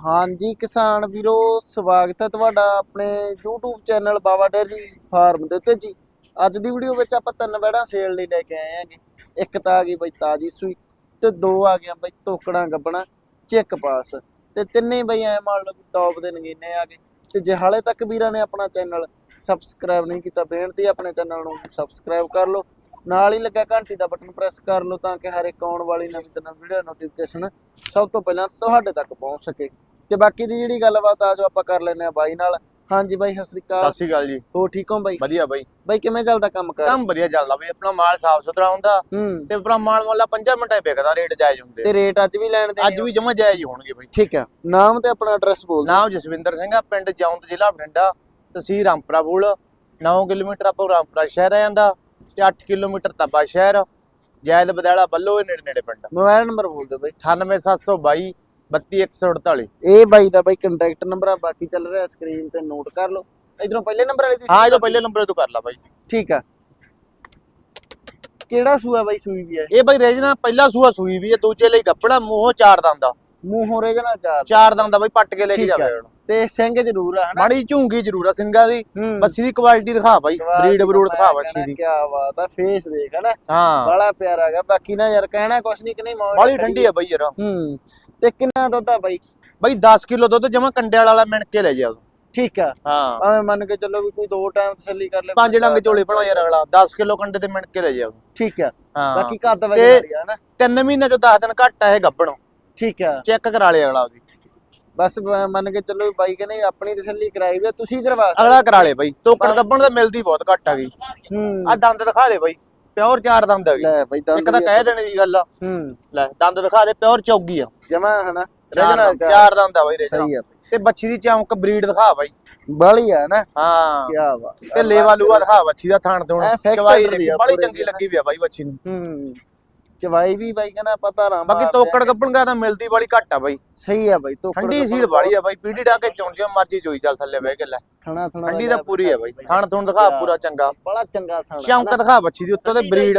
ਹਾਂਜੀ, ਕਿਸਾਨ ਵੀਰੋ, ਸਵਾਗਤ ਹੈ ਤੁਹਾਡਾ ਆਪਣੇ YouTube channel Baba dairy farm ਦੇ ਉੱਤੇ ਜੀ। ਅੱਜ ਦੀ ਵੀਡੀਓ ਵਿੱਚ ਆਪਾਂ ਤਿੰਨ ਵੈੜਾਂ ਸੇਲ ਲਈ ਲੈ ਕੇ ਆਏ ਆਂਗੇ ਇੱਕ ਤਾਂ ਆ ਗਈ ਬਈ ਤਾਜੀ ਸੂਈ ਤੇ ਦੋ ਆ ਗਿਆ ਬਈ ਤੋਕੜਾਂ ਗੱਬਣਾ, ਚੈੱਕ ਪਾਸ। ਤੇ ਤਿੰਨੇ ਹੀ ਬਈ ਐ ਮੰਨ ਲਓ ਟੌਪ ਦੇ ਨਗੀਨੇ ਆ ਗਏ। ਤੇ ਜੇ ਹਾਲੇ ਤੱਕ ਵੀਰਾਂ ਨੇ ਆਪਣਾ ਚੈਨਲ ਸਬਸਕ੍ਰਾਈਬ ਨਹੀਂ ਕੀਤਾ, ਬੇਨਤੀ ਆਪਣੇ ਚੈਨਲ ਨੂੰ ਸਬਸਕ੍ਰਾਈਬ ਕਰ ਲਓ। ਨਾਲ ਹੀ ਲੱਗਾ ਘੰਟੀ ਦਾ ਬਟਨ ਪ੍ਰੈਸ ਕਰ ਲਓ ਤਾਂ ਕਿ ਹਰ ਇੱਕ ਆਉਣ ਵਾਲੀ ਨਵੀਂ ਤੋਂ ਨਵੀਂ ਵੀਡੀਓ ਨੋਟੀਫਿਕੇਸ਼ਨ ਸਭ ਤੋਂ ਪਹਿਲਾਂ ਤੁਹਾਡੇ ਤੱਕ ਪਹੁੰਚ ਸਕੇ। ਤੇ ਬਾਕੀ ਦੀ ਜਿਹੜੀ ਗੱਲਬਾਤ ਆ ਜੋ ਆਪਾਂ ਕਰ ਲੈਨੇ ਆ ਬਾਈ ਨਾਲ। ਹਾਂਜੀ ਬਾਈ ਸਤਿ ਸ੍ਰੀ ਅਕਾਲ। ਸਤਿ ਸ਼੍ਰੀ ਅਕਾਲ ਜੀ। ਹੋ ਠੀਕ ਹੋ ਬਾਈ? ਵਧੀਆ ਬਾਈ। ਬਾਈ ਕਿਵੇਂ ਚੱਲਦਾ ਕੰਮ ਕਰ? ਕੰਮ ਵਧੀਆ ਚੱਲਦਾ ਬਈ। ਆਪਣਾ ਮਾਲ ਸਾਫ਼ ਸੁਥਰਾ ਹੁੰਦਾ ਤੇ ਆਪਣਾ ਮਾਲ ਮੁੱਲਾ 5 ਮਿੰਟਾਂ ਵਿਕਦਾ ਰੇਟ ਜਾਇਜ਼ ਹੁੰਦੇ ਤੇ ਰੇਟ ਅੱਜ ਵੀ ਲੈਣ ਦੇ ਅੱਜ ਵੀ ਜਮਾ ਜਾਇਜ਼ ਹੀ ਹੋਣਗੇ ਬਈ। ਠੀਕ ਆ। ਨਾਮ ਤੇ ਆਪਣਾ ਐਡਰੈਸ ਬੋਲ। ਨਾਮ ਜਸਵਿੰਦਰ ਸਿੰਘ ਆ ਪਿੰਡ ਜੌਂਦ ਜ਼ਿਲ੍ਹਾ ਬਠਿੰਡਾ। ਤਹਿਸੀਲ ਰਾਮਪੁਰਾ ਬੁਲ। 9 ਕਿਲੋਮੀਟਰ ਆਪਾਂ ਰਾਮਪੁਰਾ ਸ਼ਹਿਰ ਆ ਜਾਂਦਾ ਤੇ 8 ਕਿਲੋਮੀਟਰ ਤੱਬਾ ਸ਼ਹਿਰ। ਜਾਇਦ ਬਦਾਲਾ ਬੱਲੋ ਨੇੜੇ ਨੇੜੇ ਪਿੰਡ ਮੋਬਾਈਲ ਨੰਬਰ ਬੋਲ ਦਿਓ ਬਾਈ। 98722 32148 ਇਹ ਬਾਈ ਦਾ ਬਾਈ ਕੰਟੈਕਟ ਨੰਬਰ ਆ ਬਾਕੀ ਚੱਲ ਰਿਹਾ ਸਕਰੀਨ ਤੇ ਨੋਟ ਕਰ ਲਓ। ਇਧਰੋਂ ਪਹਿਲੇ ਨੰਬਰ ਵਾਲੀ ਤੁਸੀਂ ਹਾਂ ਇਹ ਤੋਂ ਪਹਿਲੇ ਨੰਬਰ ਤੋਂ ਕਰ ਲਾ ਬਾਈ। ਠੀਕ ਆ। ਕਿਹੜਾ ਸੂਆ ਬਾਈ ਸੂਈ ਵੀ ਹੈ ਇਹ ਬਾਈ ਰੇਜਨਾ ਪਹਿਲਾ ਸੂਆ ਸੂਈ ਵੀ ਹੈ ਦੂਜੇ ਲਈ ਕੱਪੜਾ ਮੂੰਹੋਂ ਚਾਰ ਦੰਦ ਦਾ ਮੂੰਹੋਂ ਚਾਰ। ਚਾਰ ਦੰਦ ਬਾਈ ਪੱਟ ਕੇ ਲੈ ਕੇ ਜਾਵੇ। ਤੇ ਸਿੰਘ ਜ਼ਰੂਰ ਆ ਹਨਾ? ਮਾੜੀ ਝੂੰਗੀ ਜ਼ਰੂਰ ਆ ਸਿੰਘਾਂ ਦੀ। ਹੂੰ। ਬੱਸੀ ਦੀ ਕੁਆਲਿਟੀ ਦਿਖਾ ਬਾਈ। ਬਰੀਡ ਬਰੂਡ ਦਿਖਾ ਬੱਸੀ ਦੀ। ਕੀ ਬਾਤ ਆ ਫੇਸ ਦੇਖ ਹਨਾ? ਹਾਂ। ਬੜਾ ਪਿਆਰਾ ਹੈਗਾ। ਬਾਕੀ ਨਾ ਯਾਰ ਕਹਿਣਾ ਕੁਛ ਨਹੀਂ ਕਿ ਨਹੀਂ ਮੌਜ ਬਾਲੀ ਠੰਡੀ ਆ ਬਾਈ ਯਾਰ। ਹੂੰ। ਤੇ ਕਿੰਨਾ ਦੁੱਧ ਆ ਬਾਈ? ਬਾਈ 10 ਕਿਲੋ ਦੁੱਧ ਜਮਾ ਕੰਡੇ ਵਾਲਾ ਮਿਣ ਕੇ ਲੈ ਜਾ ਠੀਕ ਆ। ਹਾਂ। ਭਾਵੇਂ ਮੰਨ ਕੇ ਚੱਲੋ ਵੀ ਕੋਈ ਦੋ ਟਾਈਮ ਤਸੱਲੀ ਕਰ ਲੈ ਪੰਜ ਡੰਗ ਝੋਲੇ ਭਲਾ ਯਾਰ ਅਗਲਾ। 10 ਕਿਲੋ ਕੰਡੇ ਤੇ ਮਿਣ ਕੇ ਲੈ ਜਾ ਠੀਕ ਆ। ਹਾਂ। ਬਾਕੀ ਕੱਦ ਤੇ- ਵਜੇ ਆ ਨਾ ਤਿੰਨ ਮਹੀਨੇ ਚੋਂ 10 ਦਿਨ ਘੱਟ ਆ ਇਹ ਗੱਬਣੋਂ ਠੀਕ ਆ। ਚੈੱਕ ਕਰਾ ਲਿਆ ਅਗਲਾ ਉਹਦੀ ਬਸ ਮੰਨ ਕੇ ਚੱਲੋ ਬਾਈ ਕਹਿੰਦੇ ਆਪਣੀ ਤਸੱਲੀ ਕਰਾਈ ਵੀ ਆ, ਤੁਸੀਂ ਕਰਵਾ ਅਗਲਾ ਕਰਾ ਲੇ ਬਾਈ। ਤੋਕੜ ਗੱਬਣ ਤਾਂ ਮਿਲਦੀ ਬਹੁਤ ਘੱਟ ਆ ਗਈ। ਹੂੰ। ਆ ਦੰਦ ਦਿਖਾ ਦੇ ਬਾਈ ਪਿਓਰ ਚਾਰ ਦੰਦ ਆ ਗਈ। ਲੈ ਬਾਈ ਦੰਦ ਇੱਕ ਤਾਂ ਕਹਿ ਦੇਣੇ ਦੀ ਗੱਲ ਆ। ਹੂੰ। ਲੈ ਦੰਦ ਦਿਖਾ ਦੇ ਪਿਓਰ ਚੌਗੀ ਆ। ਜਮਾ ਹਨਾ ਚਾਰ ਦੰਦ- ਚਾਰ। ਦੰਦ ਆ ਬਾਈ ਸਹੀ ਆ ਤੇ ਬੱਚੀ ਦੀ ਚਮਕ ਬਰੀਡ ਦਿਖਾ ਬਾਈ। ਬਾਲੀ ਆ ਨਾ। ਹਾਂ। ਕੀ ਬਾਤ ਤੇ ਲੇਵਾ ਲੂਆ ਦਿਖਾ ਬੱਚੀ ਦਾ ਥਾਣ ਤੋਂ ਐ fix ਚਵਾਈ center ਦੀ ਦੇਖੀ ਆ ਬੜੀ ਪੂਰੇ ਚੰਗੀ ਦੀ। ਲੱਗੀ ਵੀ ਆ ਬਾਈ ਬੱਚੀ ਨੂੰ। ਹੂੰ। ਚਵਾਈ ਵੀ ਬਾਈ ਕਹਿੰਦਾ ਪਤਾ ਰਾਮ ਬਾਕੀ ਤੋਕੜ ਗੱਬਣ ਗਾ ਤਾਂ ਮਿਲਦੀ ਬੜੀ ਘੱਟ ਆ ਬਾਈ। ਸਹੀ ਆ ਬਾਈ ਤੋਕੜ ਠੰਡੀ ਸੀਲ ਬਾੜੀ ਆ ਬਾਈ ਪੀੜੀ ਡਾ ਕੇ ਚੁਣ ਜਿਓ ਮਰਜ਼ੀ ਜੋਈ ਚੱਲ ਥੱਲੇ ਬਹਿ ਕੇ ਲੈ। ਥਣਾ ਥਣਾ ਠੰਡੀ ਤਾਂ ਪੂਰੀ ਆ ਬਾਈ। ਥਣ ਥੁਣ ਦਿਖਾ ਪੂਰਾ ਚੰਗਾ। ਬੜਾ ਚੰਗਾ ਥਣਾ ਚਮਕ ਦਿਖਾ ਬੱਚੀ ਦੀ ਉੱਤੋਂ ਤੇ ਬਰੀਡ।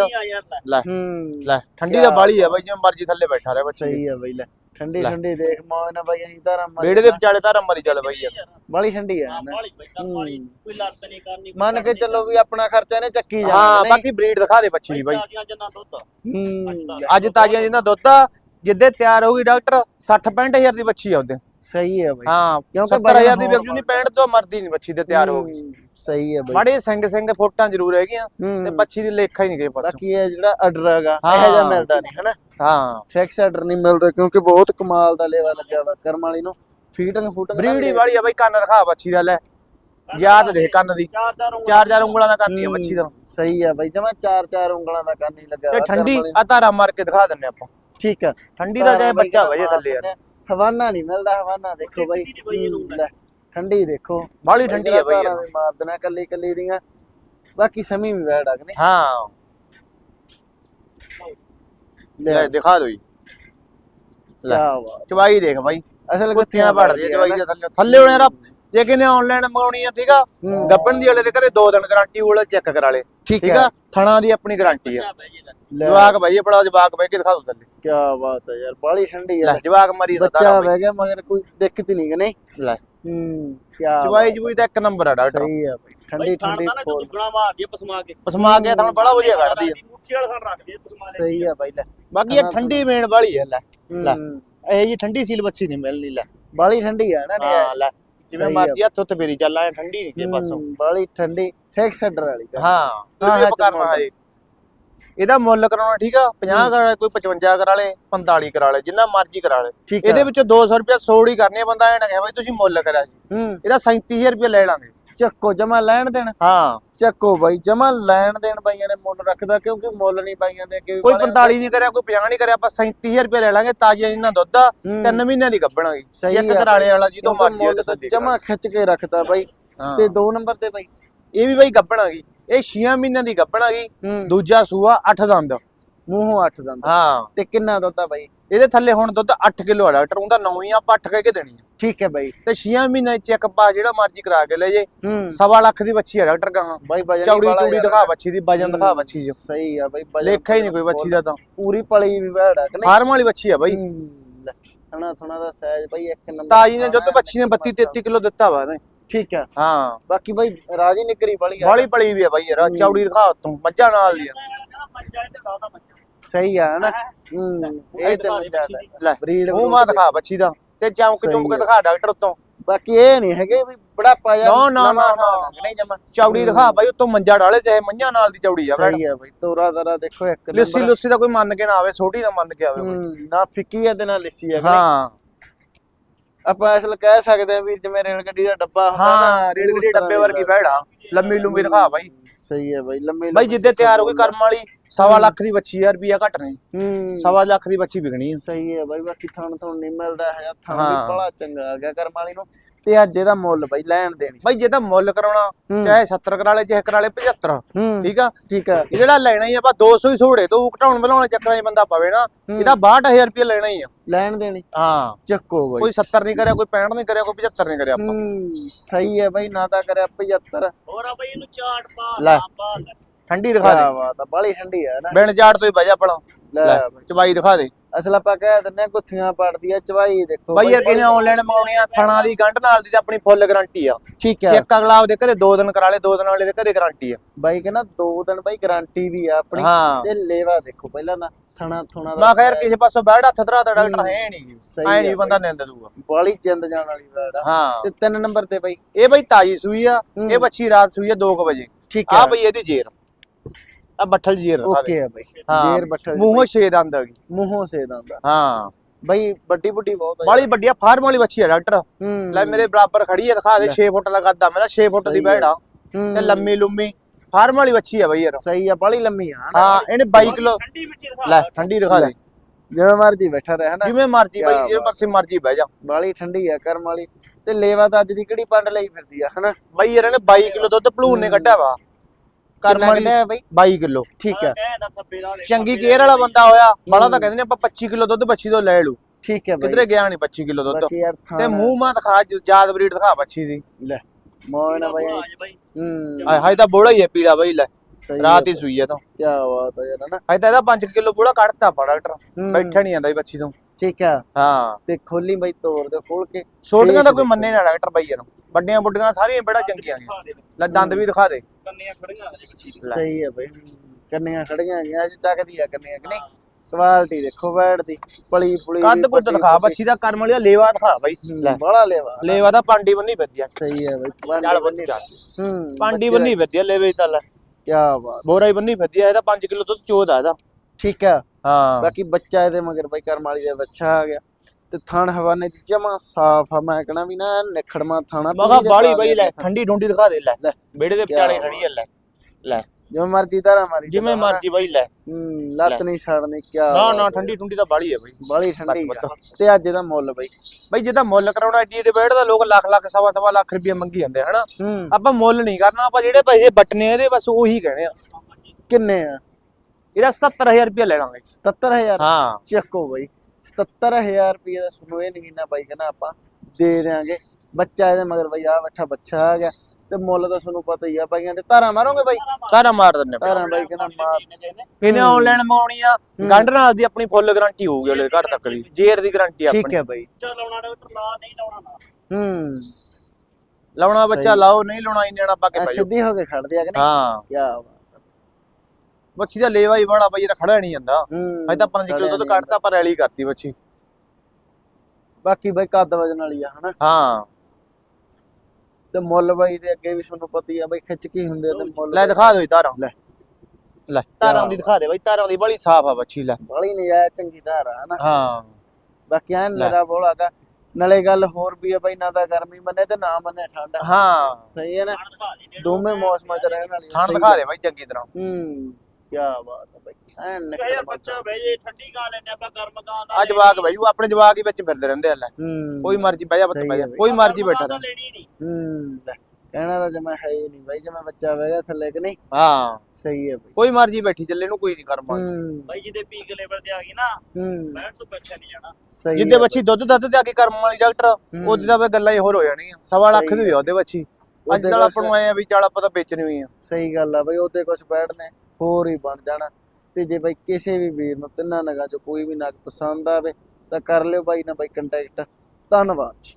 ਲੈ। ਹੂੰ। ਲੈ ਠੰਡੀ ਤਾਂ ਬਾੜੀ ਆ ਬਾਈ ਜਿਵੇਂ ਮਰਜ਼ੀ ਥੱਲੇ ਬੈਠਾ ਰਹੇ ਬੱਚੀ। ਸਹੀ ਆ ਬਾਈ ਲੈ। ਠੰਡੀ। ਠੰਡੀ ਦੇਖ ਮੌਜ ਨਾ ਬਾਈ ਅਸੀਂ ਤਾਂ ਰਾਮ ਬੇੜੇ ਦੇ ਵਿਚਾਲੇ ਤਾਂ ਮਰੀ ਚੱਲ ਬਾਈ ਯਾਰ। ਬਾਲੀ ਠੰਡੀ ਆ ਨਾ। ਬਾਲੀ ਬੈਠਾ ਬਾਲੀ। ਕੋਈ ਲੱਤ ਨਹੀਂ ਕਰਨੀ ਮੰਨ ਕੇ ਚੱਲੋ ਵੀ ਆਪਣਾ ਖਰਚਾ ਇਹਨੇ ਚੱਕੀ ਹਾਂ ਜਾਣਾ ਬਾਕੀ ਬਰੀਡ ਦਿਖਾ ਦੇ ਬੱਚੀ ਦੀ ਬਾਈ। ਤਾਜ਼ੀਆਂ ਜੰਨਾ ਦੁੱਧ ਹੂੰ। ਅੱਜ ਤਾਜ਼ੀਆਂ ਜਿੰਨਾ ਦੁੱਧ ਆ ਜਿੱਦੇ ਤਿਆਰ ਹੋਊਗੀ ਡਾਕਟਰ 60 65000 ਦੀ ਬੱਚੀ ਆ ਉਹਦੇ। ਸਹੀ ਆ ਬਾਈ। ਹਾਂ ਕਿਉਂਕਿ 70000 ਦੀ ਵਿਕ ਜੂਨੀ 65 ਤੋਂ ਮਰਦੀ ਨਹੀਂ ਬੱਚੀ ਤੇ ਤਿਆਰ ਹੂੰ, ਸਹੀ ਆ ਬਾਈ। ਮਾੜੇ ਸਿੰਘ ਸਿੰਘ ਫੋਟਾਂ ਜ਼ਰੂਰ ਹੈਗੀਆਂ ਹੂੰ। ਤੇ ਬੱਚੀ ਦੀ ਲੇਖਾ ਹੀ ਨਹੀਂ ਗਏ ਪਾਸੋਂ ਬਾਕੀ ਇਹ ਜਿਹੜਾ ਆਰਡਰ ਹੈਗਾ ਹਾਂ। ਇਹੋ ਜਿਹਾ ਮਿਲਦਾ ਨਹੀਂ ਹਨਾ? ਹਾਂ। ਫਿਕਸ ਆਰਡਰ ਨਹੀਂ ਮਿਲਦਾ ਕਿਉਂਕਿ ਬਹੁਤ ਕਮਾਲ ਦਾ ਲੇਵਾ ਲੱਗਿਆ ਵਾ ਕਰਮ ਵਾਲੀ ਨੂੰ। ਫੀਟਿੰਗ ਫੂਟਿੰਗ ਬਰੀਡ ਹੀ ਵਾਲੀ ਆ ਬਾਈ ਕੰਨ ਦਿਖਾ ਬੱਚੀ ਦਾ ਲੈ। ਯਾਦ ਦੇਖ ਕੰਨ ਦੀ। ਚਾਰ ਚਾਰ ਉਂਗਲਾਂ। ਦਾ ਕੰਨ ਆ ਬੱਚੀ ਦਾ। ਸਹੀ ਆ ਬਾਈ ਜਮਾ ਚਾਰ ਚਾਰ ਉਂਗਲਾਂ ਦਾ ਕੰਨ ਹੀ ਲੱਗਾ ਤੇ ਵਾ ਕਰਮ ਠੰਡੀ। ਆ ਧਾਰਾ ਮਾਰ ਕੇ ਦਿਖਾ ਦਿੰਨੇ ਆਪਾਂ। ਠੀਕ ਆ। ਠੰਡੀ ਦਾ ਚਾਹੇ ਬੱਚਾ ਵਜੇ ਥੱਲੇ ਯਾਰ ਹਵਾਨਾ ਨਹੀਂ ਮਿਲਦਾ ਹਵਾਨਾ ਦੇਖੋ ਬਾਈ। ਠੰਡੀ ਲੈ, ਦੇਖੋ। ਬਾਹਲੀ ਠੰਡੀ ਆ ਬਾਈ ਯਾਰ ਵੀ ਮਾਰ ਦੇਣਾ ਕੱਲੀ ਕੱਲੀ ਦੀਆਂ। ਬਾਕੀ ਸਮੀ ਵੀ ਵੈੜ ਅਗਨੇ ਹਾਂ। ਲੈ। ਦਿਖਾ ਦੋ ਜੀ। ਲੈ ਲੈ ਵਾਹ ਚਵਾਈ ਦੇਖ ਬਾਈ। ਅਸਲ ਗੁੱਥੀਆਂ ਵੜਦੀ ਆ ਚਵਾਈ ਦੇ ਥੱਲੇ। ਥੱਲੇ ਹੋਣੇ ਯਾਰ ਜੇ ਕਿਨੇ ਆਨਲਾਈਨ ਮੰਗਾਉਣੀ ਆ ਠੀਕ ਆ? ਹੂੰ। ਗੱਬਣ ਦੀ ਵਾਲੇ ਦੇ ਘਰੇ ਦੋ ਦਿਨ ਗਾਰੰਟੀ ਉਹ ਚੈੱਕ ਕਰਾ ਲੇ ਠੀਕ ਠੀਕ ਆ? ਆ ਥਣਾ ਦੀ ਆਪਣੀ ਗਾਰੰਟੀ ਆ। ਜਵਾਕ ਭਾਈ ਇਹ ਬੜਾ ਜਵਾਕ ਬਹਿ ਕੇ ਦਿਖਾ ਦੋ ਥੱਲੇ। ਕੀ ਬਾਤ ਹੈ ਯਾਰ ਬਾਲੀ ਠੰਡੀ ਲੈ ਆ ਜਵਾਕ ਮਰੀ ਦਾ ਬੱਚਾ ਬਹਿ ਗਿਆ। ਮਗਰ ਕੋਈ ਦਿੱਕਤ ਹੀ ਨਹੀਂ ਕਿ ਨਹੀਂ? ਲੈ। ਹੂੰ ਕੀ ਜਵਾਈ ਜਵੂਈ ਦਾ ਇੱਕ ਨੰਬਰ ਆ ਡਾਕਟਰ। ਸਹੀ ਆ ਬਾਈ ਠੰਡੀ ਠੰਡੀ ਫੋਲ ਦੁੱਗਣਾ ਮਾਰਦੀ ਆ ਪਸਮਾ ਕੇ। ਪਸਮਾ ਕੇ ਥਣ ਬੜਾ ਵਧੀਆ ਕੱਢਦੀ ਆ। ਮੁੱਠੀ ਵਾਲਾ ਥਣ ਰੱਖਦੀ ਆ ਪਸਮਾ ਦੇ ਸਹੀ ਆ ਬਾਈ ਲੈ। ਬਾਕੀ ਇਹ ਠੰਡੀ ਮੇਣ ਵਾਲੀ ਹੈ ਲੈ। ਲੈ ਹੂੰ, ਇਹ ਜੀ ਠੰਡੀ ਸੀਲ ਬੱਚੀ ਨਹੀਂ ਮਿਲਣੀ ਲੈ। ਬਾਲੀ ਠੰਡੀ ਆ ਨਾ ਹਾਂ ਲੈ। ਜਿਵੇਂ। ਮਰਜ਼ੀ ਹੱਥ ਉੱਤੇ ਫੇਰੀ ਚੱਲ ਠੰਡੀ ਨਹੀਂ ਕੇ ਪਾਸੋਂ। ਬਾਲੀ ਠੰਡੀ ਫਿਕਸ ਆਰਡਰ ਵਾਲੀ। ਹਾਂ ਹਾਂ, ਇਹ ਹਾਂ, ਕਰਨਾ ਹੈ ਇਹਦਾ ਮੁੱਲ ਕਰਾਉਣਾ ਠੀਕ ਆ? 50 ਕਰਾ ਕੋਈ 55 ਕਰਾ ਲੇ 45 ਕਰਾ ਲੇ ਜਿੰਨਾ ਮਰਜ਼ੀ ਕਰਾ ਲੇ ਠੀਕ ਇਹਦੇ ਵਿੱਚ 200 ਰੁਪਏ ਸੋੜ ਹੀ ਕਰਨੀ ਆ, ਬੰਦਾ ਐ ਨਾ ਕਹੇ ਬਈ ਤੁਸੀਂ ਮੁੱਲ ਕਰਿਆ ਜੀ। ਹੂੰ। ਇਹਦਾ 37000 ਰੁਪਏ ਲੈ ਲਾਂਗੇ। ਚੱਕੋ ਜਮਾ ਲੈਣ ਦੇਣ? ਹਾਂ। ਚੱਕੋ ਬਾਈ ਜਮਾ ਲੈਣ ਦੇਣ ਬਾਈਆਂ ਨੇ ਮੁੱਲ ਰੱਖਦਾ ਕਿਉਂਕਿ ਮੁੱਲ ਨਹੀਂ ਬਾਈਆਂ ਦੇ ਅੱਗੇ ਵੀ ਕੋਈ ਵਾਲੇ 45 ਨਹੀਂ ਕਰਿਆ ਕੋਈ 50 ਨਹੀਂ ਕਰਿਆ ਆਪਾਂ 37000 ਰੁਪਏ ਲੈ ਲਾਂਗੇ ਤਾਜ਼ਾ ਇਹਨਾਂ ਦੁੱਧ ਆ ਹੂੰ। ਤਿੰਨ ਮਹੀਨਿਆਂ ਦੀ ਗੱਬਣਾਗੀ ਸਹੀ ਇੱਕ ਆ। ਕਰਾਲੇ ਵਾਲਾ ਜਦੋਂ ਕਿਉਂਕਿ ਮਰਜ਼ੀ ਮੁੱਲ ਜਮਾ ਖਿੱਚ ਕੇ ਰੱਖਦਾ ਬਾਈ। ਤੇ ਦੋ ਨੰਬਰ ਤੇ ਬਾਈ। ਇਹ ਵੀ ਬਈ ਗੱਬਣਾਗੀ ਇਹ 6 ਮਹੀਨਿਆਂ ਦੀ ਗੱਬਣਾਗੀ ਹੂੰ। ਦੂਜਾ ਸੂਆ 8 ਦੰਦ। ਮੂੰਹੋਂ ਅੱਠ ਦੰਦ। ਹਾਂ। ਤੇ ਕਿੰਨਾ ਦੁੱਧ ਆ ਬਾਈ? ਇਹਦੇ ਥੱਲੇ ਹੁਣ ਦੁੱਧ 8 ਕਿਲੋ ਆ ਡਾਕਟਰ ਉਹਦਾ 9 ਹੀ ਆਪਾਂ 8 ਕਹਿ ਕੇ ਦੇਣੀ ਆ। ਠੀਕ ਹੈ ਬਾਈ। ਤੇ 6 ਮਹੀਨੇ ਚੈੱਕ ਪਾ ਜਿਹੜਾ ਮਰਜ਼ੀ ਕਰਾ ਕੇ ਲੈ ਜੇ। ਹੂੰ। ਸਵਾ ਲੱਖ ਦੀ ਬੱਚੀ ਆ ਡਾਕਟਰ ਕਹਾਂ ਬਾਈ ਵਜਨ ਚੌੜੀ ਚੂੜੀ। ਦਿਖਾ ਬੱਚੀ ਦੀ ਵਜਨ ਦਿਖਾ ਬੱਚੀ ਜੋ। ਸਹੀ ਆ ਬਾਈ ਵਜਨ ਲੇਖਾ ਹੀ ਨਹੀਂ ਕੋਈ ਬੱਚੀ ਦਾ ਤਾਂ। ਪੂਰੀ ਪਲੀ ਵੀ ਵੜ ਆ ਕਿ ਨਹੀਂ? ਫਾਰਮ ਵਾਲੀ ਬੱਚੀ ਆ ਬਾਈ। ਥਣਾ ਥਣਾ ਦਾ ਸਾਈਜ਼ ਬਾਈ ਇੱਕ ਨੰਬਰ ਤਾਜੀ ਨੇ ਦੁੱਧ ਬੱਚੀ ਨੇ 32 33 ਕਿਲੋ ਦਿੱਤਾ ਵਾ ਇਹਨੇ। ਠੀਕ ਆ ਹਾਂ। ਬਾਕੀ ਬਾਈ ਰਾਜੀ ਨਿਕਰੀ ਵਾਲੀ ਆ। ਬਾਲੀ ਪਲੀ ਵੀ ਆ ਬਾਈ ਯਾਰ ਚੌੜੀ ਦਿਖਾ ਉਤੋਂ ਮੱਝਾਂ ਨਾਲ ਦੀ ਆ। ਤੇ ਸਹੀ ਆ ਨਾ ਹੂੰ? ਇਹ ਤੇ ਲੈ ਬਰੀਡ ਮੂੰਹ ਮਾ ਦਿਖਾ ਬੱਚੀ ਦਾ ਤੇ ਚੌਂਕ ਸਹੀ ਚੁੰਕ ਆ। ਦਿਖਾ ਡਾਕਟਰ ਉਤੋਂ। ਬਾਕੀ ਇਹ ਨਹੀਂ ਹੈਗੇ ਵੀ ਬੜਾ ਪਾਇਆ ਨਾ, ਨਾ, ਨਾ, ਨਾ। ਨਹੀਂ ਜਮਾ। ਚੌੜੀ ਦਿਖਾ ਬਾਈ ਉਤੋਂ ਮੰਜਾ ਡਾਲੇ ਚਾਹੇ ਮੱਝਾਂ ਨਾਲ ਦੀ ਚੌੜੀ ਆ ਬੈਠ। ਸਹੀ ਆ ਬਾਈ ਤੋਰਾ ਤਰਾ ਦੇਖੋ ਇੱਕ ਲੱਸੀ ਨੰਬਰ। ਲੁੱਸੀ ਦਾ ਕੋਈ ਮੰਨ ਕੇ ਨਾ ਆਵੇ ਛੋਟੀ ਨਾ ਮੰਨ ਕੇ ਆਵੇ ਕੋਈ। ਹੂੰ, ਨਾ ਫਿੱਕੀ ਆ ਤੇ ਨਾ ਲਿੱਸੀ ਆ ਹਾਂ। ਆਪਾਂ ਅਸਲ ਕਹਿ ਸਕਦੇ ਆ ਵੀ ਜਿਵੇਂ ਰੇਲ ਗੱਡੀ ਦਾ ਡੱਬਾ ਹੁੰਦਾ ਹਾਂ ਰੇਲ ਗੱਡੀ ਡੱਬੇ ਵਰਗੀ ਬੈੜਾ ਲੰਮੀ ਲੰਮੀ ਦਿਖਾ ਬਾਈ। ਸਹੀ ਹੈ ਬਾਈ ਲੰਮੇ ਬਾਈ ਜਿੱਦੇ ਤਿਆਰ ਹੋ ਗਈ ਕਰਮ ਵਾਲੀ ਸਵਾ ਲੱਖ ਦੀ ਬੱਚੀ ਯਾਰ ਰੁਪਿਆ ਘੱਟ ਨਹੀਂ ਹੂੰ। ਸਵਾ ਲੱਖ ਦੀ ਬੱਚੀ ਵਿਕਣੀ ਆ। ਸਹੀ ਹੈ ਬਾਈ ਬਾਕੀ ਥਣ ਥਣ ਨਹੀਂ ਮਿਲਦਾ ਹੈ ਥਣ ਵੀ ਹਾਂ। ਬੜਾ ਚੰਗਾ ਆ ਗਿਆ ਕਰਮ ਵਾਲੀ ਨੂੰ। ਤੇ ਅੱਜ ਇਹਦਾ ਮੁੱਲ ਬਾਈ ਲੈਣ ਦੇਣੀ। ਬਾਈ ਜੇ ਤਾਂ ਮੁੱਲ ਕਰਾਉਣਾ ਹੂੰ। ਚਾਹੇ 70 ਕਰਾ ਲੈ ਚਾਹੇ ਕਰਾ ਲੈ 75 ਹੂੰ। ਠੀਕ ਆ? ਠੀਕ ਆ। ਇਹ ਜਿਹੜਾ ਲੈਣਾ ਹੀ ਆਪਾਂ 200 ਹੀ ਛੋੜੇ ਤੋਂ ਘਟਾਉਣ ਬਣਾਉਣ ਚੱਕਰਾਂ 'ਚ ਬੰਦਾ ਪਵੇ ਨਾ ਇਹਦਾ 62000 ਰੁਪਏ ਲੈਣਾ ਹੀ ਆ। ਲੈਣ ਦੇਣੀ। ਹਾਂ। ਚੱਕੋ ਬਾਈ। ਕੋਈ 70 ਨਹੀਂ ਕਰਿਆ ਕੋਈ 65 ਨਹੀਂ ਕਰਿਆ ਕੋਈ 75 ਨਹੀਂ ਕਰਿਆ ਆਪਾਂ। ਸਹੀ ਹੈ ਬਾਈ ਨਾ ਤਾਂ ਕਰਿਆ 75 ਹੋਰ ਆ ਬਈ ਇਹਨੂੰ ਚਾਟ ਪਾ ਲੈ। ਠੰਡੀ ਦਿਖਾ ਦੇ। ਬਾਤ ਆ ਬਾਲੀ ਠੰਡੀ ਆ ਨਾ। ਬਿਨ ਜਾੜ ਤੋਂ ਹੀ ਬਹਿ ਜਾ ਭਲਾ। ਲੈ। ਚਬਾਈ ਦਿਖਾ ਦੇ। ਅਸਲ ਆਪਾਂ ਕਹਿ ਦਿੰਦੇ ਆ ਗੁੱਥੀਆਂ ਪੜਦੀ ਆ ਚਵਾਈ ਦੇਖੋ ਬਾਈ ਯਾਰ ਕਿਨੇ ਆਨਲਾਈਨ ਮੰਗਾਉਣੀਆਂ ਥਣਾ ਦੀ ਗੰਢ ਨਾਲ ਦੀ ਤਾਂ ਆਪਣੀ ਫੁੱਲ ਗਾਰੰਟੀ ਆ। ਠੀਕ ਹੈ ਚੈੱਕ ਅਗਲਾ ਆਪਦੇ ਘਰੇ 2 ਦਿਨ ਕਰਾ ਲੇ 2 ਦਿਨ ਵਾਲੇ ਦੇ ਘਰੇ ਗਾਰੰਟੀ ਆ। ਬਾਈ ਕਹਿੰਦਾ ਦੋ ਦਿਨ ਬਾਈ ਗਾਰੰਟੀ ਵੀ ਆ ਆਪਣੀ। ਤੇ ਲੇਵਾ ਦੇਖੋ ਪਹਿਲਾਂ ਦਾ ਥਣਾ ਥੁਣਾ ਮੈਂ ਖੈਰ ਕਿਸੇ ਪਾਸੋਂ ਬੈਠ ਹੱਥ ਧਰਾ ਤਾਂ ਡਾਕਟਰ ਹੈ ਨਹੀਂ ਸਹੀ ਐ ਆ ਨਹੀਂ ਬੰਦਾ ਨਿੰਦ ਦੂਗਾ। ਬਾਲੀ ਚਿੰਦ ਜਾਣ ਵਾਲੀ ਵਰਡ ਆ। ਹਾਂ। ਤੇ ਤਿੰਨ ਨੰਬਰ ਤੇ ਬਾਈ ਇਹ ਬਈ ਤਾਜੀ ਸੂਈ ਆ ਹੂੰ। ਇਹ ਬੱਚੀ ਰਾਤ ਸੂਈ ਆ 2 ਵਜੇ। ਠੀਕ ਆ। ਹੈ ਬਈ ਇਹਦੀ ਜੇਰ। ਆ ਬੱਠਲ ਜੇਰ ਦਿਖਾ ਦੇ ਓਕੇ ਆ ਬਾਈ। ਹਾਂ ਜੇਰ ਬੱਠਲ ਮੂੰਹੋਂ ਛੇ ਦੰਦ ਆ ਗਈ ਮੂੰਹੋਂ ਸੇ ਦੰਦਾ ਹਾਂ। ਬਾਈ ਵੱਡੀ ਵੱਡੀ ਬਹੁਤ ਆ ਬਾਲੀ ਆ ਫਾਰਮ ਵਾਲੀ ਬੱਚੀ ਆ ਡਾਕਟਰ। ਲੈ ਮੇਰੇ ਬਰਾਬਰ ਖੜੀ ਆ ਦਿਖਾ ਦੇ 6 ਫੁੱਟ ਦਾ ਕੱਦ ਆ ਮੇਰਾ 6 ਫੁੱਟ ਦੀ ਸਹੀ ਆ। ਬੈੜਾ ਹੂੰ। ਤੇ ਲੰਮੀ ਲੁੰਮੀ। ਫਾਰਮ ਵਾਲੀ ਬੱਚੀ ਆ ਬਈ ਯਾਰ। ਸਹੀ ਆ ਬਾਲੀ ਲੰਮੀ ਆ ਹਨਾ? ਹਾਂ ਇਹਨੇ 22 ਕਿਲੋ ਠੰਡੀ ਮਿੱਟੀ ਦਿਖਾ ਲੈ ਠੰਡੀ ਦਿਖਾ ਦੇ। ਜਿਵੇਂ ਮਰਜ਼ੀ ਬੈਠਾ ਰਹੇ ਹਨਾ? ਜਿਵੇਂ ਮਰਜ਼ੀ ਕਿਆ ਬਈ ਜਿਹੜੇ ਬਾਤ। ਪਾਸੇ ਮਰਜ਼ੀ ਬਹਿ ਜਾ। ਬਾਲੀ ਠੰਡੀ ਆ ਕਰਮ ਵਾਲੀ। ਤੇ ਲੇਵਾ ਤਾਂ ਅੱਜ ਦੀ ਕਿਹੜੀ ਪੰਡ ਲਈ ਫਿਰਦੀ ਆ ਹਨਾ? ਬਈ ਯਾਰ ਇਹਨੇ 22 ਕਿਲੋ ਦੁੱਧ ਭਲੂਨ ਨੇ ਕੱਢਿਆ ਵਾ। ਕਰਮ ਵਾਲੀ ਕੱਢਿਆ ਬਾਈ? 22 ਕਿਲੋ। ਠੀਕ ਆ। ਕਹਿੰਦਾ ਥੱਬੇ ਦਾ ਚੰਗੀ ਕੇਅਰ ਵਾਲਾ ਬੰਦਾ ਹੋਇਆ। ਬਾਲਾ ਤਾਂ ਕਹਿੰਦੇ ਨੇ ਆਪਾਂ 25 ਕਿਲੋ ਦੁੱਧ ਬੱਚੀ ਤੋਂ ਲੈ ਲੂ ਠੀਕ ਹੈ ਬਾਈ। ਕਿਧਰੇ ਗਿਆ ਨਹੀਂ 25 ਕਿਲੋ ਦੁੱਧ। ਬਾਕੀ ਯਾਰ ਥਾਂ ਤੇ ਮੂੰਹ ਮਾ ਦਿਖਾ ਜਾਦ ਬਰੀਡ ਦਿਖਾ ਬੱਚੀ ਦੀ। ਲੈ। ਮੋਹ ਨਾ ਬਾਈ ਬਈ ਹੂੰ ਹਾਏ ਹਾਏ ਤਾਂ ਬੋਲਾ ਹੀ ਹੈ ਪੀਲਾ ਬਈ ਲੈ ਸਹੀ ਰਾਤ ਹੀ ਸੂਈ ਹੈ ਤਾਂ ਕੀ ਬਾਤ ਆ ਯਾਰ ਹਨਾ ਹਾਏ ਤਾਂ ਇਹਦਾ 5 ਕਿਲੋ ਬੋਲਾ ਕੱਢਤਾ ਪਾ ਡਾਕਟਰ ਹੂੰ। ਬੈਠਾ ਨਹੀਂ ਆਂਦਾ ਜੀ ਬੱਚੀ ਤੋਂ ਠੀਕ ਆ ਹਾਂ ਤੇ ਖੋਲੀ ਬਾਈ ਤੋੜ ਦੇ ਖੋਲ ਕੇ ਛੋਟੀਆਂ ਤਾਂ ਕੋਈ ਮੰਨੇ ਨਾ ਡਾਕਟਰ ਬਈ ਯਾਰ ਵੱਡੀਆਂ ਬੁੱਢੀਆਂ ਸਾਰੀਆਂ ਬੜਾ ਚੰਗੀਆਂ ਨੇ ਦਿਖਾ ਦੇ ਲੈ ਦੰਦ ਵੀ ਦਿਖਾ ਦੇ ਕੰਨੀਆਂ ਖੜੀਆਂ ਹਜੇ ਬੱਚੀ। ਸਹੀ ਹੈ ਬਾਈ ਕੰਨੀਆਂ ਖੜੀਆਂ ਹੈਗੀਆਂ ਅੱਜ ਚੱਕਦੀ ਆ ਕੰਨੀਆਂ ਕਿ ਨਹੀਂ ਸਵਾਲਟੀ ਦੇਖੋ ਬੈਠ ਦੀ ਪਲੀ ਪੁਲੀ ਕੱਦ ਕੁੱਦ ਦਿਖਾ ਬੱਚੀ ਦਾ ਕਰਮ ਵਾਲੀ ਦਾ ਲੇਵਾ ਦਿਖਾ ਬਾਈ। ਲੈ। ਬੜਾ ਲੇਵਾ। ਲੇਵਾ ਦਾ ਪਾਂਡੀ ਬੰਨੀ ਵਧੀਆ ਸਹੀ ਹੈ ਬਾਈ। ਚੱਲ ਬੰਨੀ ਚੱਲ ਹੂੰ ਪਾਂਡੀ ਬੰਨੀ ਵਧੀਆ ਲੇਵੇ ਤਾਂ ਲੈ। ਕੀ ਬਾਤ। ਬੋਰਾ ਹੀ ਬੰਨੀ ਵਧੀਆ ਇਹਦਾ 5 ਕਿਲੋ ਦੁੱਧ ਚੋਦ ਆ ਇਹਦਾ। ਠੀਕ ਆ। ਹਾਂ। ਬਾਕੀ ਬੱਚਾ ਇਹਦੇ ਮਗਰ ਬਾਈ ਕਰਮ ਵਾਲੀ ਦਾ ਬੱਚਾ ਆ ਗਿਆ। ਤੇ ਥਣ ਹਵਾਨੇ ਜਮਾ ਸਾਫ਼ ਆ ਮੈਂ ਕਹਣਾ ਵੀ ਨਾ ਨਿਖੜਮਾ ਥਾਣਾ ਮਗਾ ਬਾਲੀ ਬਈ ਲੈ ਠੰਡੀ ਢੁੰਡੀ ਦਿਖਾ ਦੇ ਲੈ। ਲੈ। ਬੇੜੇ ਦੇ ਵਿਚਾਲੇ। ਖੜੀ ਆ ਲੈ। ਲੈ। ਜਿਵੇਂ ਮਰਜ਼ੀ ਧਾਰਾ ਮਾਰੀ ਜਿਵੇਂ ਮਰਜ਼ੀ ਬਈ ਲੈ। ਹੂੰ ਲੱਤ ਨਹੀਂ ਛੱਡਣੀ ਕੀ ਨਾ ਨਾ ਠੰਡੀ ਠੁੰਡੀ ਤਾਂ ਬਾਲੀ ਹੈ ਬਈ। ਬੜੀ ਠੰਡੀ ਆ। ਤੇ ਅੱਜ ਇਹਦਾ ਮੁੱਲ ਬਾਈ। ਬਈ ਜੇ ਤਾਂ ਮੁੱਲ ਕਰਾਉਣਾ ਐਡੀ ਐਡੀ ਬੇੜ ਦਾ ਲੋਕ ਲੱਖ ਲੱਖ ਸਵਾ ਸਵਾ ਲੱਖ ਰੁਪਏ ਮੰਗੀ ਜਾਂਦੇ ਹਨਾ? ਹੂੰ। ਆਪਾਂ ਮੁੱਲ ਨਹੀਂ ਕਰਨਾ ਆਪਾਂ ਜਿਹੜੇ ਪੈਸੇ ਬਟਨੇ ਇਹਦੇ ਬਸ ਉਹੀ ਕਹਿਣੇ ਆ। ਕਿੰਨੇ ਆ? ਇਹਦਾ 77000 ਰੁਪਏ ਲੈ ਲਾਂਗੇ। 77000 ਹਾਂ। ਚੱਕੋ ਬਾਈ। 77000 ਰੁਪਏ ਦਾ ਸੁਣੋ ਇਹ ਨਗੀਨਾ ਬਾਈ ਕਹਿੰਦਾ ਆਪਾਂ। ਦੇ ਦੇਾਂਗੇ ਬੱਚਾ ਇਹਦੇ ਮਗਰ ਬਾਈ ਆ ਬੈਠਾ ਬੱਚਾ ਆ ਗਿਆ। ਤੇ ਮੁੱਲ ਤਾਂ ਤੁਹਾਨੂੰ ਪਤਾ ਹੀ ਆ ਬਾਈਆਂ ਦੇ ਧਾਰਾ ਮਾਰੋਗੇ ਬਾਈ? ਤਾਰਾ ਮਾਰ ਦਿੰਨੇ ਬਈ। ਧਾਰਾ ਬਾਈ। ਕਹਿੰਦਾ ਮਾਰ। ਇਹਨੇ ਆਨਲਾਈਨ ਮੰਗਾਉਣੀ ਆ ਗੰਢ ਨਾਲ ਦੀ ਆਪਣੀ ਫੁੱਲ ਗਾਰੰਟੀ ਹੋਊਗੀ ਉਹਦੇ ਘਰ ਤੱਕ ਦੀ ਜੇਰ ਦੀ ਗਾਰੰਟੀ ਠੀਕ ਆਪਣੀ। ਹੈ ਬਾਈ। ਚੱਲ ਲਾਉਣਾ ਡਾਕਟਰ ਲਾ ਨਹੀਂ ਲਾਉਣਾ ਨਾ। ਹੂੰ। ਲਾਉਣਾ ਬੱਚਾ ਲਾਓ ਨਹੀਂ ਲਾਉਣਾ ਇੰਨੇ ਨਾਲ ਪਾ ਕੇ ਜਾਓ। ਸਿੱਧੀ ਹੋ ਕੇ ਖੜਦੇ ਆ ਕਿ ਨਹੀਂ? ਹਾਂ। ਕੀ ਬਾਤ ਬੱਚੀ ਦਾ ਲੇਵਾ ਹੀ ਬੜਾ ਬਈ ਇਹਦਾ ਖੜਾ ਨਹੀਂ ਜਾਂਦਾ। ਹੂੰ ਅਜੇ ਤਾਂ 5 ਕਿਲੋ ਦੁੱਧ ਕੱਢਤਾ ਪਰ ਰੈਲੀ ਕਰਤੀ ਬੱਚੀ ਬਾਕੀ ਬਾਈ ਕੱਦ ਵਜਨ ਵਾਲੀ ਆ ਹਨਾ? ਹਾਂ। ਤੇ ਮੁੱਲ ਬਾਈ ਦੇ ਅੱਗੇ ਵੀ ਤੁਹਾਨੂੰ ਪਤਾ ਹੀ ਆ ਬਾਈ ਖਿੱਚ ਕੇ ਹੁੰਦੇ ਆ ਤੇ ਮੁੱਲ ਲੈ ਦਿਖਾ ਦਿਓ ਤਾਰਾਂ ਲੈ। ਲੈ ਤਾਰਾਂ ਦੀ ਦਿਖਾ ਦੇ ਬਈ ਤਾਰਾਂ ਦੀ ਬੜੀ ਸਾਫ਼ ਆ ਬੱਚੀ ਲੈ। ਬੜੀ ਨਜਾਇਜ਼ ਚੰਗੀ ਧਾਰਾ ਹਨਾ? ਹਾਂ। ਬਾਕੀ ਐਨ ਲੈ। ਨਰਾ ਬੋਲਾਗਾ ਨਾਲੇ ਗੱਲ ਹੋਰ ਵੀ ਆ ਬਾਈ ਨਾ ਤਾਂ ਗਰਮੀ ਮੰਨੇ ਤੇ ਨਾ ਮੰਨੇ ਠੰਡ। ਹਾਂ। ਸਹੀ ਹੈ ਨਾ? ਦੇ ਦੋਵੇਂ ਮੌਸਮਾਂ ਚ ਰਹਿਣ ਵਾਲੀ ਥਣ ਦਿਖਾ ਦੇ ਬਈ ਚੰਗੀ ਤਰ੍ਹਾਂ। ਹੂੰ ਕੀ ਬਾਤ ਹੈ ਬਾਈ ਐਨ ਯਾਰ ਨਿਕਲ ਬੱਚਾ ਬਹਿ ਜੇ ਠੰਡੀ ਗਾ ਲੈਨੇ ਆਪਾਂ ਗਰਮ ਗਾਂ ਦਾ ਆ ਜਵਾਕ ਬਈੂ ਆਪਣੇ ਜਵਾਕ ਹੀ ਵਿੱਚ ਫਿਰਦੇ ਰਹਿੰਦੇ ਆ ਲੈ। ਹੂੰ। ਕੋਈ ਮਰਜ਼ੀ ਬਹਿ ਜਾ ਬੱਤ ਸਹੀ ਬਹਿ ਜਾ। ਹੈ ਬਈ। ਕੋਈ ਮਰਜ਼ੀ ਬੈਠਾ ਤਾਂ ਰਹਿ। ਲੈਣੀ ਨਹੀਂ। ਹੂੰ। ਲੈ, ਕਹਿਣਾ ਤਾਂ ਜਮਾ ਹੈ ਹੀ ਨਹੀਂ ਬਾਈ ਜਮਾ ਬੱਚਾ ਬਹਿਗਾ ਥੱਲੇ ਕਿ ਨਹੀਂ। ਹਾਂ। ਸਹੀ ਹੈ ਬਾਈ। ਕੋਈ ਮਰਜ਼ੀ ਬੈਠੀ ਚੱਲੇ ਨੂੰ ਕੋਈ ਨਹੀਂ ਕਰਮਾ ਹੂੰ। ਬਾਈ ਜਿਹਦੇ ਪੀਕ ਲੈਵਲ ਤੇ ਆ ਗਈ ਨਾ ਹੂੰ। ਬੈਠ ਤੋਂ ਬੱਚਾ ਨਹੀਂ ਜਾਣਾ। ਸਹੀ ਜਿੱਦੇ ਹੈ ਬੱਚੀ ਦੁੱਧ ਦੱਧ ਤੇ ਆ ਕੇ ਕਰਮ ਵਾਲੀ ਡਾਕਟਰ ਉਹਦੀ ਤਾਂ ਫੇ ਗੱਲਾਂ ਹੀ ਹੋਰ ਹੋ ਜਾਣੀਆਂ। ਸਵਾ ਲੱਖ ਦੀ ਹੋਈ ਆ ਉਹਦੇ ਬੱਚੀ। ਅੱਜ ਕੱਲ ਆਪਾਂ ਨੂੰ ਕੁਛ- ਆਏ ਆ ਵੀ ਚੱਲ ਆਪਾਂ ਤਾਂ ਵੇਚਣੀ ਹੋਈ ਆ। ਸਹੀ ਗੱਲ ਆ ਬਈ ਉਹਦੇ ਕੁਝ ਬੈਠਨੇ ਹੋਰ ਹੀ ਬਣ ਜਾਣਾ। ਤੇ ਜੇ ਬਾਈ ਕਿਸੇ ਵੀ ਵੀਰ ਨੂੰ ਤਿੰਨਾਂ ਨਗਾਂ ਚੋਂ ਕੋਈ ਵੀ ਨਗ ਪਸੰਦ ਆਵੇ ਤਾਂ ਕਰ ਲਿਓ ਬਾਈ ਨਾਲ ਬਾਈ ਕੰਟੈਕਟ ਧੰਨਵਾਦ ਜੀ।